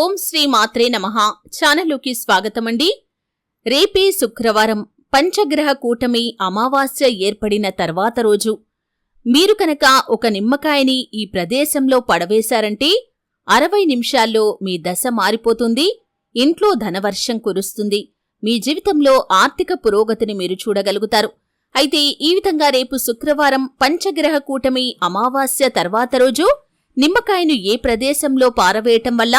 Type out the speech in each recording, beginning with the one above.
ఓం శ్రీ మాత్రే నమ. ఛానల్లోకి స్వాగతం అండి రేపే శుక్రవారం పంచగ్రహ కూటమి అమావాస్య ఏర్పడిన తర్వాత రోజు. మీరు కనుక ఒక నిమ్మకాయని ఈ ప్రదేశంలో పడవేశారంటే అరవై నిమిషాల్లో మీ దశ మారిపోతుంది. ఇంట్లో ధనవర్షం కురుస్తుంది. మీ జీవితంలో ఆర్థిక పురోగతిని మీరు చూడగలుగుతారు. అయితే ఈ విధంగా రేపు శుక్రవారం పంచగ్రహ కూటమి అమావాస్య తర్వాత రోజు నిమ్మకాయను ఏ ప్రదేశంలో పారవేయటం వల్ల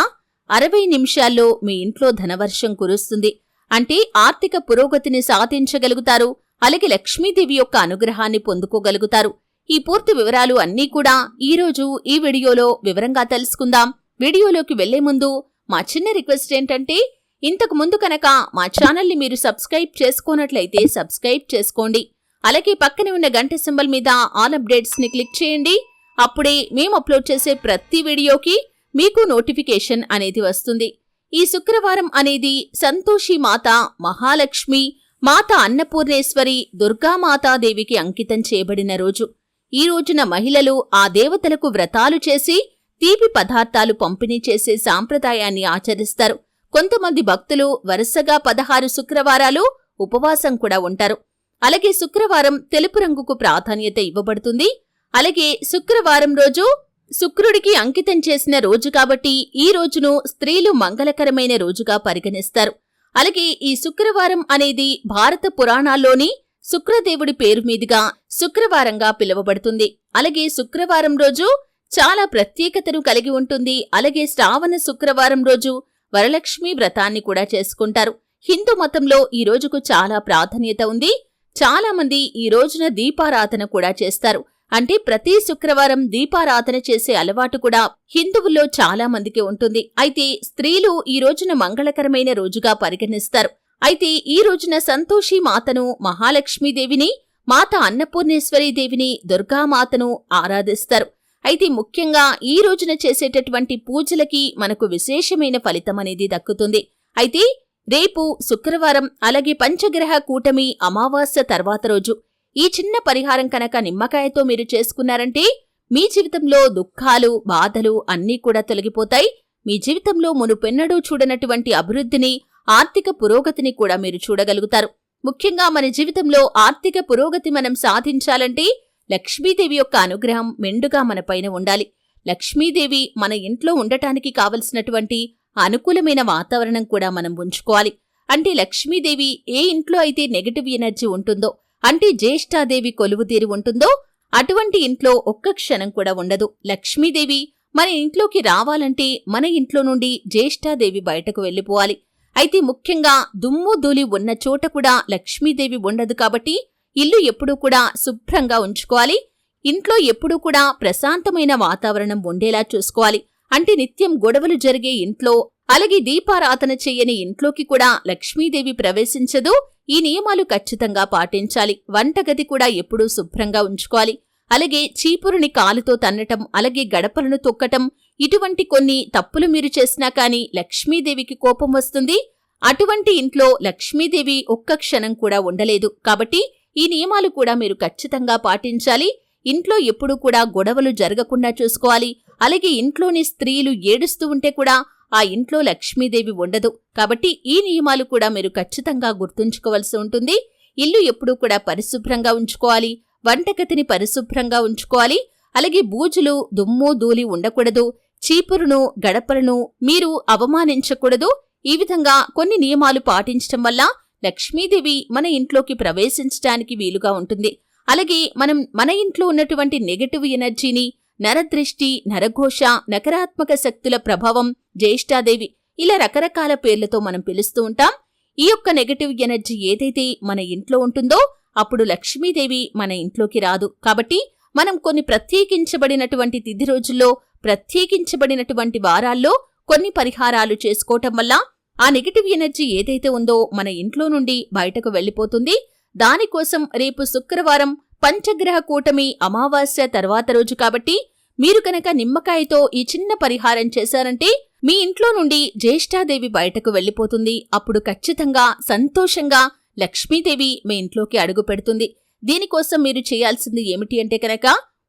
అరవై నిమిషాల్లో మీ ఇంట్లో ధనవర్షం కురుస్తుంది. అంటే ఆర్థిక పురోగతిని సాధించగలుగుతారు. అలాగే లక్ష్మీదేవి యొక్క అనుగ్రహాన్ని పొందుకోగలుగుతారు. ఈ పూర్తి వివరాలు అన్నీ కూడా ఈ రోజు ఈ వీడియోలో వివరంగా తెలుసుకుందాం. వీడియోలోకి వెళ్ళే ముందు మా చిన్న రిక్వెస్ట్ ఏంటంటే ఇంతకు ముందు కనుక మా ఛానల్ని మీరు సబ్స్క్రైబ్ చేసుకోనట్లయితే సబ్స్క్రైబ్ చేసుకోండి. అలాగే పక్కనే ఉన్న గంట సింబల్ మీద ఆల్ అప్డేట్స్ని క్లిక్ చేయండి. అప్పుడే మేము అప్లోడ్ చేసే ప్రతి వీడియోకి మీకు నోటిఫికేషన్ అనేది వస్తుంది. ఈ శుక్రవారం అనేది సంతోషి మాత మహాలక్ష్మి మాత అన్నపూర్ణేశ్వరి దుర్గామాతాదేవికి అంకితం చేయబడిన రోజు. ఈ రోజున మహిళలు ఆ దేవతలకు వ్రతాలు చేసి తీపి పదార్థాలు పంపిణీ చేసే సాంప్రదాయాన్ని ఆచరిస్తారు. కొంతమంది భక్తులు వరుసగా పదహారు శుక్రవారాలు ఉపవాసం కూడా ఉంటారు. అలాగే శుక్రవారం తెలుపు రంగుకు ప్రాధాన్యత ఇవ్వబడుతుంది. అలాగే శుక్రవారం రోజు శుక్రుడికి అంకితం చేసిన రోజు కాబట్టి ఈ రోజును స్త్రీలు మంగళకరమైన రోజుగా పరిగణిస్తారు. అలాగే ఈ శుక్రవారం అనేది భారత పురాణాల్లోని శుక్రదేవుడి పేరు మీదుగా శుక్రవారంగా పిలువబడుతుంది. అలాగే శుక్రవారం రోజు చాలా ప్రత్యేకతను కలిగి ఉంటుంది. అలాగే శ్రావణ శుక్రవారం రోజు వరలక్ష్మి వ్రతాన్ని కూడా చేసుకుంటారు. హిందూ మతంలో ఈ రోజుకు చాలా ప్రాధాన్యత ఉంది. చాలా మంది ఈ రోజున దీపారాధన కూడా చేస్తారు. అంటే ప్రతి శుక్రవారం దీపారాధన చేసే అలవాటు కూడా హిందువుల్లో చాలా మందికి ఉంటుంది. అయితే స్త్రీలు ఈ రోజున మంగళకరమైన రోజుగా పరిగణిస్తారు. అయితే ఈ రోజున సంతోషి మాతను మహాలక్ష్మీదేవిని మాత అన్నపూర్ణేశ్వరి దేవిని దుర్గామాతను ఆరాధిస్తారు. అయితే ముఖ్యంగా ఈ రోజున చేసేటటువంటి పూజలకి మనకు విశేషమైన ఫలితం అనేది దక్కుతుంది. అయితే రేపు శుక్రవారం అలాగే పంచగ్రహ కూటమి అమావాస్య తర్వాత రోజు. ఈ చిన్న పరిహారం కనుక నిమ్మకాయతో మీరు చేసుకున్నారంటే మీ జీవితంలో దుఃఖాలు బాధలు అన్నీ కూడా తొలగిపోతాయి. మీ జీవితంలో మునుపెన్నడూ చూడనటువంటి అభివృద్ధిని ఆర్థిక పురోగతిని కూడా మీరు చూడగలుగుతారు. ముఖ్యంగా మన జీవితంలో ఆర్థిక పురోగతి మనం సాధించాలంటే లక్ష్మీదేవి యొక్క అనుగ్రహం మెండుగా మనపైన ఉండాలి. లక్ష్మీదేవి మన ఇంట్లో ఉండటానికి కావలసినటువంటి అనుకూలమైన వాతావరణం కూడా మనం ఉంచుకోవాలి. అంటే లక్ష్మీదేవి ఏ ఇంట్లో అయితే నెగటివ్ ఎనర్జీ ఉంటుందో అంటే జ్యేష్ఠాదేవి కొలువుతీరి ఉంటుందో అటువంటి ఇంట్లో ఒక్క క్షణం కూడా ఉండదు. లక్ష్మీదేవి మన ఇంట్లోకి రావాలంటే మన ఇంట్లో నుండి జ్యేష్ఠాదేవి బయటకు వెళ్ళిపోవాలి. అయితే ముఖ్యంగా దుమ్ము ధూళి ఉన్న చోట కూడా లక్ష్మీదేవి ఉండదు కాబట్టి ఇల్లు ఎప్పుడూ కూడా శుభ్రంగా ఉంచుకోవాలి. ఇంట్లో ఎప్పుడూ కూడా ప్రశాంతమైన వాతావరణం ఉండేలా చూసుకోవాలి. అంటే నిత్యం గొడవలు జరిగే ఇంట్లో అలాగే దీపారాధన చెయ్యని ఇంట్లోకి కూడా లక్ష్మీదేవి ప్రవేశించదు. ఈ నియమాలు ఖచ్చితంగా పాటించాలి. వంటగది కూడా ఎప్పుడూ శుభ్రంగా ఉంచుకోవాలి. అలాగే చీపురుని కాలుతో తన్నటం అలాగే గడపలను తొక్కటం ఇటువంటి కొన్ని తప్పులు మీరు చేసినా కాని లక్ష్మీదేవికి కోపం వస్తుంది. అటువంటి ఇంట్లో లక్ష్మీదేవి ఒక్క క్షణం కూడా ఉండలేదు. కాబట్టి ఈ నియమాలు కూడా మీరు ఖచ్చితంగా పాటించాలి. ఇంట్లో ఎప్పుడూ కూడా గొడవలు జరగకుండా చూసుకోవాలి. అలాగే ఇంట్లోని స్త్రీలు ఏడుస్తూ ఉంటే కూడా ఆ ఇంట్లో లక్ష్మీదేవి ఉండదు. కాబట్టి ఈ నియమాలు కూడా మీరు ఖచ్చితంగా గుర్తుంచుకోవలసి ఉంటుంది. ఇల్లు ఎప్పుడూ కూడా పరిశుభ్రంగా ఉంచుకోవాలి. వంటగతిని పరిశుభ్రంగా ఉంచుకోవాలి. అలాగే బూజులు దుమ్ము ధూళి ఉండకూడదు. చీపురును గడపలను మీరు అవమానించకూడదు. ఈ విధంగా కొన్ని నియమాలు పాటించటం వల్ల లక్ష్మీదేవి మన ఇంట్లోకి ప్రవేశించడానికి వీలుగా ఉంటుంది. అలాగే మనం మన ఇంట్లో ఉన్నటువంటి నెగటివ్ ఎనర్జీని నరదృష్టి నరఘోష నకారాత్మక శక్తుల ప్రభావం జ్యేష్ఠాదేవి ఇలా రకరకాల పేర్లతో మనం పిలుస్తూ ఉంటాం. ఈ యొక్క నెగటివ్ ఎనర్జీ ఏదైతే మన ఇంట్లో ఉంటుందో అప్పుడు లక్ష్మీదేవి మన ఇంట్లోకి రాదు. కాబట్టి మనం కొన్ని ప్రత్యేకించబడినటువంటి తిథి రోజుల్లో ప్రత్యేకించబడినటువంటి వారాల్లో కొన్ని పరిహారాలు చేసుకోవటం వల్ల ఆ నెగటివ్ ఎనర్జీ ఏదైతే ఉందో మన ఇంట్లో నుండి బయటకు వెళ్ళిపోతుంది. దానికోసం రేపు శుక్రవారం పంచగ్రహ కూటమి అమావాస్య తర్వాత రోజు కాబట్టి మీరు కనుక నిమ్మకాయతో ఈ చిన్న పరిహారం చేశారంటే మీ ఇంట్లో నుండి జ్యేష్ఠాదేవి బయటకు వెళ్ళిపోతుంది. అప్పుడు ఖచ్చితంగా సంతోషంగా లక్ష్మీదేవి మీ ఇంట్లోకి అడుగు పెడుతుంది. దీనికోసం మీరు చేయాల్సింది ఏమిటి అంటే కనుక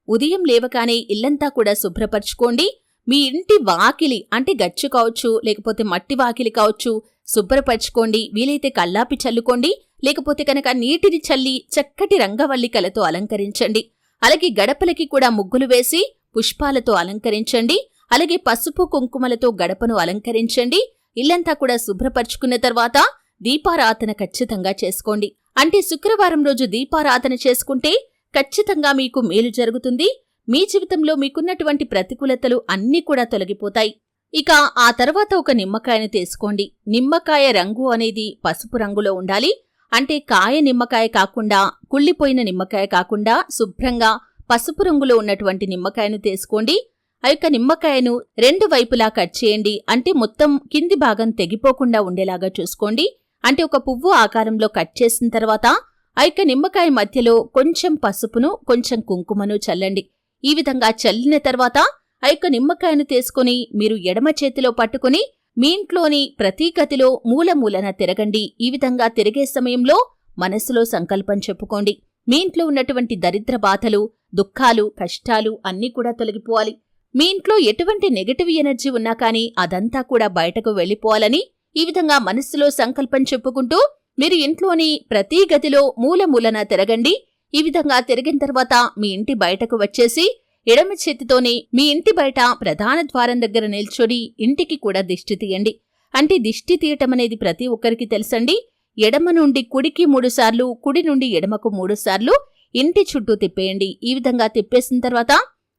ఉదయం లేవగానే ఇల్లంతా కూడా శుభ్రపరచుకోండి. మీ ఇంటి వాకిలి అంటే గచ్చు కావచ్చు లేకపోతే మట్టి వాకిలి కావచ్చు శుభ్రపరచుకోండి. వీలైతే కల్లాపి చల్లుకోండి. లేకపోతే కనుక నీటిని చల్లి చక్కటి రంగవల్లికలతో అలంకరించండి. అలాగే గడపలకి కూడా ముగ్గులు వేసి పుష్పాలతో అలంకరించండి. అలాగే పసుపు కుంకుమలతో గడపను అలంకరించండి. ఇల్లంతా కూడా శుభ్రపరుచుకున్న తర్వాత దీపారాధన ఖచ్చితంగా చేసుకోండి. అంటే శుక్రవారం రోజు దీపారాధన చేసుకుంటే ఖచ్చితంగా మీకు మేలు జరుగుతుంది. మీ జీవితంలో మీకున్నటువంటి ప్రతికూలతలు అన్నీ కూడా తొలగిపోతాయి. ఇక ఆ తర్వాత ఒక నిమ్మకాయను తీసుకోండి. నిమ్మకాయ రంగు అనేది పసుపు రంగులో ఉండాలి. అంటే కాయ నిమ్మకాయ కాకుండా కుళ్ళిపోయిన నిమ్మకాయ కాకుండా శుభ్రంగా పసుపు రంగులో ఉన్నటువంటి నిమ్మకాయను తీసుకోండి. ఆ యొక్క నిమ్మకాయను రెండు వైపులా కట్ చేయండి. అంటే మొత్తం కింది భాగం తెగిపోకుండా ఉండేలాగా చూసుకోండి. అంటే ఒక పువ్వు ఆకారంలో కట్ చేసిన తర్వాత ఆ యొక్క నిమ్మకాయ మధ్యలో కొంచెం పసుపును కొంచెం కుంకుమను చల్లండి. ఈ విధంగా చల్లిన తర్వాత ఆ యొక్క నిమ్మకాయను తీసుకుని మీరు ఎడమ చేతిలో పట్టుకుని మీ ఇంట్లోని ప్రతి గదిలో మూలమూలన తిరగండి. ఈ విధంగా తిరిగే సమయంలో మనసులో సంకల్పం చెప్పుకోండి. మీ ఇంట్లో ఉన్నటువంటి దరిద్ర బాధలు దుఃఖాలు కష్టాలు అన్నీ కూడా తొలగిపోవాలి. మీ ఇంట్లో ఎటువంటి నెగటివ్ ఎనర్జీ ఉన్నా కానీ అదంతా కూడా బయటకు వెళ్ళిపోవాలని ఈ విధంగా మనస్సులో సంకల్పం చెప్పుకుంటూ మీరు ఇంట్లోని ప్రతి గదిలో మూలమూలన తిరగండి. ఈ విధంగా తిరిగిన తర్వాత మీ ఇంటి బయటకు వచ్చేసి ఎడమ చేతితోనే మీ ఇంటి బయట ప్రధాన ద్వారం దగ్గర నిల్చొని ఇంటికి కూడా దిష్టి తీయండి. అంటే దిష్టి తీయటం అనేది ప్రతి ఒక్కరికి తెలుసండి. ఎడమ నుండి కుడికి మూడుసార్లు కుడి నుండి ఎడమకు మూడుసార్లు ఇంటి చుట్టూ తిప్పేయండి. ఈ విధంగా తిప్పేసిన తర్వాత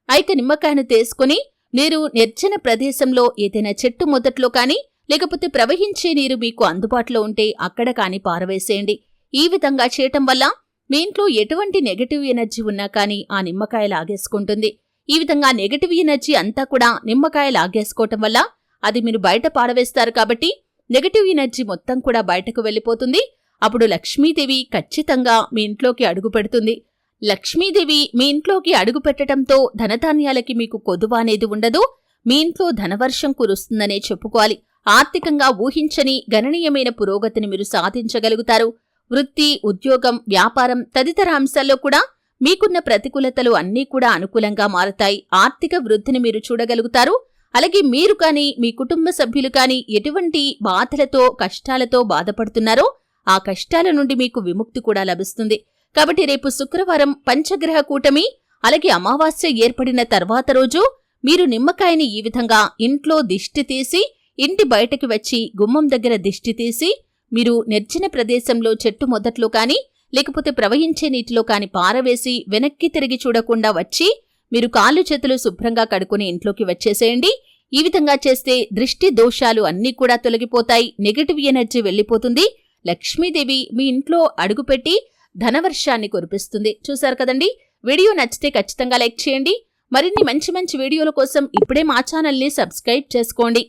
ఐక నిమ్మకాయను తీసుకుని మీరు నిర్జన ప్రదేశంలో ఏదైనా చెట్టు మొదట్లో కానీ లేకపోతే ప్రవహించే నీరు మీకు అందుబాటులో ఉంటే అక్కడ కాని పారవేసేయండి. ఈ విధంగా చేయటం వల్ల మీ ఇంట్లో ఎటువంటి నెగటివ్ ఎనర్జీ ఉన్నా కానీ ఆ నిమ్మకాయ లాగేసుకుంటుంది. ఈ విధంగా నెగటివ్ ఎనర్జీ అంతా కూడా నిమ్మకాయ లాగేసుకోవటం వల్ల అది మీరు బయట పారవేస్తారు కాబట్టి నెగటివ్ ఎనర్జీ మొత్తం కూడా బయటకు వెళ్ళిపోతుంది. అప్పుడు లక్ష్మీదేవి ఖచ్చితంగా మీ ఇంట్లోకి అడుగు పెడుతుంది. లక్ష్మీదేవి మీ ఇంట్లోకి అడుగు పెట్టడంతో ధనధాన్యాలకి మీకు కొదువ అనేది ఉండదు. మీ ఇంట్లో ధనవర్షం కురుస్తుందనే చెప్పుకోవాలి. ఆర్థికంగా ఊహించని గణనీయమైన పురోగతిని మీరు సాధించగలుగుతారు. వృత్తి ఉద్యోగం వ్యాపారం తదితర అంశాల్లో కూడా మీకున్న ప్రతికూలతలు అన్నీ కూడా అనుకూలంగా మారతాయి. ఆర్థిక వృద్ధిని మీరు చూడగలుగుతారు. అలాగే మీరు కానీ మీ కుటుంబ సభ్యులు కానీ ఎటువంటి బాధలతో కష్టాలతో బాధపడుతున్నారో ఆ కష్టాల నుండి మీకు విముక్తి కూడా లభిస్తుంది. కాబట్టి రేపు శుక్రవారం పంచగ్రహ కూటమి అలాగే అమావాస్య ఏర్పడిన తర్వాత రోజు మీరు నిమ్మకాయని ఈ విధంగా ఇంట్లో దిష్టి తీసి ఇంటి బయటకి వచ్చి గుమ్మం దగ్గర దిష్టి తీసి మీరు నిర్జన ప్రదేశంలో చెట్టు మొదట్లో కానీ లేకపోతే ప్రవహించే నీటిలో కాని పారవేసి వెనక్కి తిరిగి చూడకుండా వచ్చి మీరు కాళ్ళు చేతులు శుభ్రంగా కడుకుని ఇంట్లోకి వచ్చేసేయండి. ఈ విధంగా చేస్తే దృష్టి దోషాలు అన్నీ కూడా తొలగిపోతాయి నెగటివ్ ఎనర్జీ వెళ్ళిపోతుంది. లక్ష్మీదేవి మీ ఇంట్లో అడుగుపెట్టి ధనవర్షాన్ని కురిపిస్తుంది. చూశారు కదండి? వీడియో నచ్చితే ఖచ్చితంగా లైక్ చేయండి. మరిన్ని మంచి మంచి వీడియోల కోసం ఇప్పుడే మా ఛానల్ని సబ్స్క్రైబ్ చేసుకోండి.